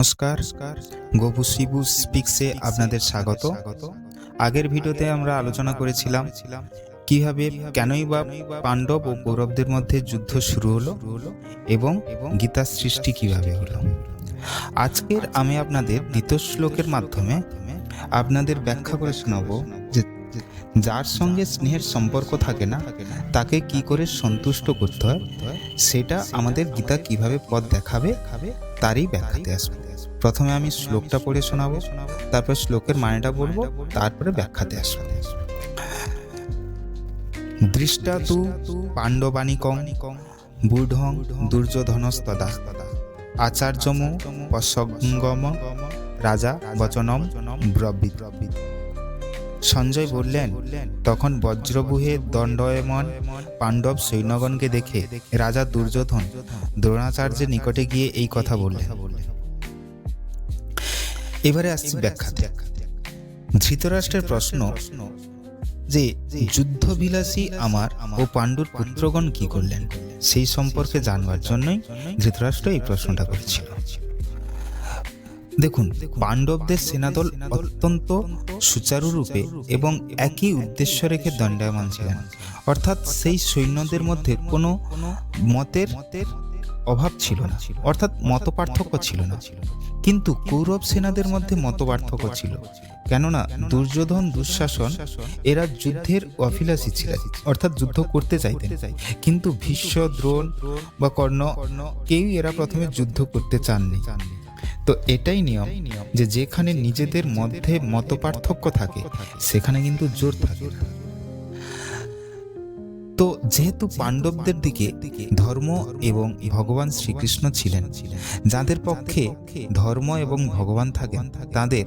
নমস্কার, গোপু শিবু স্পিক্সে আপনাদের স্বাগত। আগের ভিডিওতে আমরা আলোচনা করেছিলাম কীভাবে কেনই বা পাণ্ডব ও কৌরবদের মধ্যে যুদ্ধ শুরু হলো এবং গীতার সৃষ্টি কীভাবে হলো। আজকের আমি আপনাদের দ্বিতীয় শ্লোকের মাধ্যমে আপনাদের ব্যাখ্যা করে শোনাবো যে যার সঙ্গে স্নেহের সম্পর্ক থাকে না, তাকে কি করে সন্তুষ্ট করতে হয়, সেটা আমাদের গীতা কীভাবে পথ দেখাবে, তারই ব্যাখ্যাতে আসবে। প্রথমে আমি শ্লোকটা পড়ে শোনাবো, তারপর শ্লোকের মানেটা বলব, তারপরে ব্যাখ্যাতে আসব। দৃষ্টা তু পাণ্ডবানিকং বুঢ়ং দুর্যোধনস্তদা, আচার্যম পসঙ্গম রাজা বচনম ব্রবিদ সঞ্জয় বললেন, তখন বজ্রবুহে দণ্ডয়মন পাণ্ডব সৈন্যগণকে দেখে রাজা দুর্যোধন দ্রোণাচার্যের নিকটে গিয়ে এই কথা বললেন। এবারে আসছি ব্যাখ্যা ধৃতরাষ্ট্রের প্রশ্ন যে, যুদ্ধবিলাসী আমার ও পাণ্ডুর পুত্রগণ কি করলেন? সেই সম্পর্কে জানবার জন্যই ধৃতরাষ্ট্র এই প্রশ্নটা করেছিল। দেখুন, পাণ্ডবদের সেনাদল অত্যন্ত সুচারুরূপে এবং একই উদ্দেশ্য রেখে দণ্ডায়মান ছিলেন। অর্থাৎ সেই সৈন্যদের মধ্যে কোনো মতের অভাব ছিল না, অর্থাৎ মত পার্থক্য ছিল না। কিন্তু কৌরব সেনাদের মধ্যে মত পার্থক্য ছিল, কেননা দুর্যোধন দুঃশাসন এরা যুদ্ধের অভিলাষী ছিলেন অর্থাৎ যুদ্ধ করতে চাইতেন। কিন্তু ভীষ্ম, দ্রোণ বা কর্ণ কেউই এরা প্রথমে যুদ্ধ করতে চাননি। তো এটাই নিয়ম যে যেখানে নিজেদের মধ্যে মত পার্থক্য থাকে, সেখানে কিন্তু জোর থাকে। তো যেহেতু পাণ্ডবদের দিকে ধর্ম এবং ভগবান শ্রীকৃষ্ণ ছিলেন, যাদের পক্ষে ধর্ম এবং ভগবান থাকেন, তাদের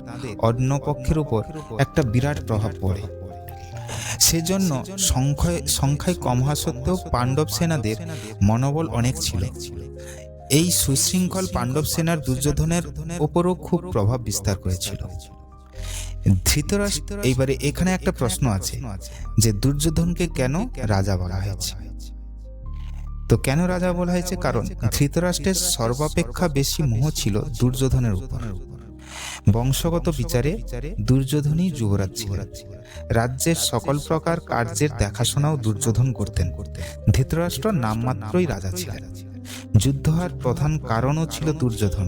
অন্য পক্ষের উপর একটা বিরাট প্রভাব পড়ে সেজন্য সংখ্যায় সংখ্যায় কম হওয়া সত্ত্বেও পাণ্ডব সেনাদের মনোবল অনেক ছিল এই সুশৃঙ্খল পাণ্ডব সেনার দুর্যোধনের ওপরও খুব প্রভাব বিস্তার করেছিল। ধৃতরাষ্ট্র, এইবারে এখানে একটা প্রশ্ন আছে যে দুর্যোধনকে কেন রাজা বলা হয়েছে? তো কেন রাজা বলা হয়েছে? কারণ ধৃতরাষ্ট্রের সর্বাপেক্ষা বেশি মোহ ছিল দুর্যোধনের উপর। বংশগত বিচারে দুর্যোধনই যুবরাজ ছিলেন। রাজ্যের সকল প্রকার কার্যের দেখাশোনাও দুর্যোধন করতেন। ধৃতরাষ্ট্র নামমাত্রই রাজা ছিলেন। যুদ্ধ হওয়ার প্রধান কারণও ছিল দুর্যোধন।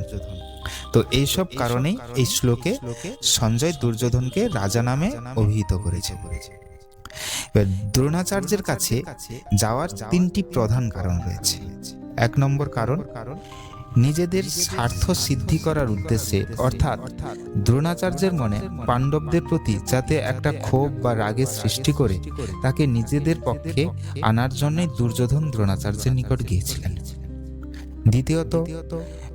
তো এইসব কারণেই এই শ্লোকে সঞ্জয় দুর্যোধনকে রাজা নামে অভিহিত করেছে। এবার দ্রোণাচার্যের কাছে যাওয়ার তিনটি প্রধান কারণ রয়েছে। এক নম্বর কারণ নিজেদের স্বার্থ সিদ্ধি করার উদ্দেশ্যে অর্থাৎ দ্রোণাচার্যের মনে পাণ্ডবদের প্রতি যাতে একটা ক্ষোভ বা রাগের সৃষ্টি করে তাকে নিজেদের পক্ষে আনার জন্যই দুর্যোধন দ্রোণাচার্যের নিকট গিয়েছিলেন। দ্বিতীয়ত,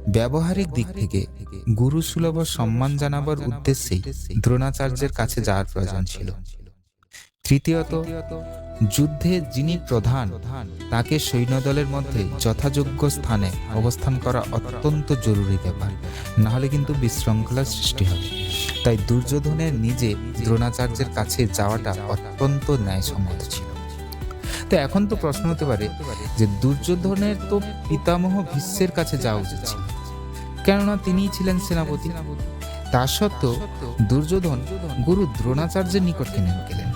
ব্যবহারিক দিক থেকে গুরু সুলভ সম্মান জানাবার উদ্দেশ্যেই দ্রোণাচার্যের কাছে যাওয়ার প্রয়োজন ছিল। তৃতীয়ত, যুদ্ধে যিনি প্রধান, তাকে সৈন্যদলের মধ্যে যথাযোগ্য স্থানে অবস্থান করা অত্যন্ত জরুরি ব্যাপার না হলে কিন্তু বিশৃঙ্খলার সৃষ্টি হবে। তাই দুর্যোধনের নিজে দ্রোণাচার্যের কাছে যাওয়াটা অত্যন্ত ন্যায়সঙ্গত ছিল। তো এখন তো প্রশ্ন হতে পারে যে দুর্যোধনের তো পিতামহ ভীষ্মের কাছে যাওয়া উচিত ছিল। কেননা তিনিই ছিলেন সেনাপতি। তা সত্ত্বেও দুর্যোধন গুরু দ্রোণাচার্যের নিকট কেন গেলেন।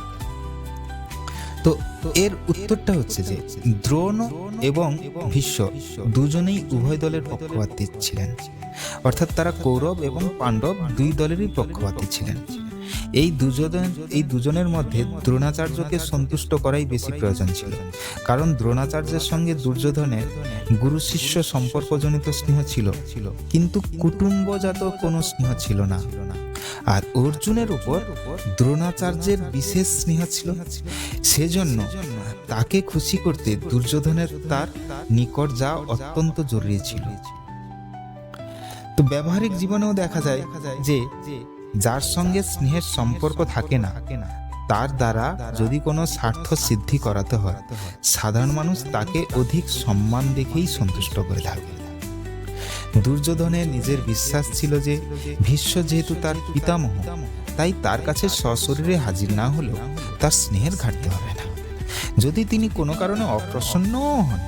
তো এর উত্তরটা হচ্ছে যে দ্রোণ এবং ভীষ্ম দুজনেই উভয় দলের পক্ষপাতী ছিলেন। অর্থাৎ তারা কৌরব এবং পাণ্ডব দুই দলেরই পক্ষপাতী ছিলেন। এই দুজন এই দুজনের মধ্যে দ্রোণাচার্যকে সন্তুষ্ট করাই বেশি প্রয়োজন ছিল। কারণ দ্রোণাচার্যের সঙ্গে দুর্যোধনের গুরু শিষ্য সম্পর্কজনিত স্নেহ ছিল। কিন্তু কুটুম্বজাত কোনো স্নেহ ছিল না। আর অর্জুনের উপর দ্রোণাচার্যের বিশেষ স্নেহ ছিল। সেজন্য তাকে খুশি করতে দুর্যোধনের তার নিকট যাওয়া অত্যন্ত জরুরি ছিল। তো ব্যবহারিক জীবনেও দেখা যায় যে যার সঙ্গে স্নেহের সম্পর্ক থাকে না, তার দ্বারা যদি কোনো স্বার্থ সিদ্ধি করাতে হয়, সাধারণ মানুষ তাকে অধিক সম্মান দেখেই সন্তুষ্ট করে থাকে। দুর্যোধনের নিজের বিশ্বাস ছিল যে, ভীষ্ম যেহেতু তার পিতামহ, তাই তার কাছে সশরীরে হাজির না হলেও তার স্নেহের ঘাটতি হবে না। যদি তিনি কোনো কারণে অপ্রসন্নও হন,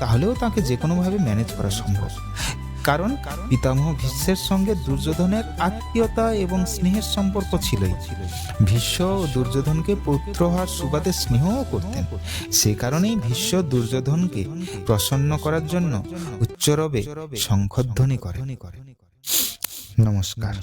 তাহলেও তাকে যে কোনোভাবে ম্যানেজ করা সম্ভব। কারণ পিতামহ ভীষ্মের সঙ্গে দুর্যোধনের আত্মীয়তা এবং স্নেহের সম্পর্ক ছিলই। ভীষ্ম ও দুর্যোধনকে পুত্র হওয়ার সুবাদে স্নেহও করতেন। সে কারণেই ভীষ্ম দুর্যোধনকে প্রসন্ন করার জন্য উচ্চরবে শঙ্খধ্বনি করে। নমস্কার।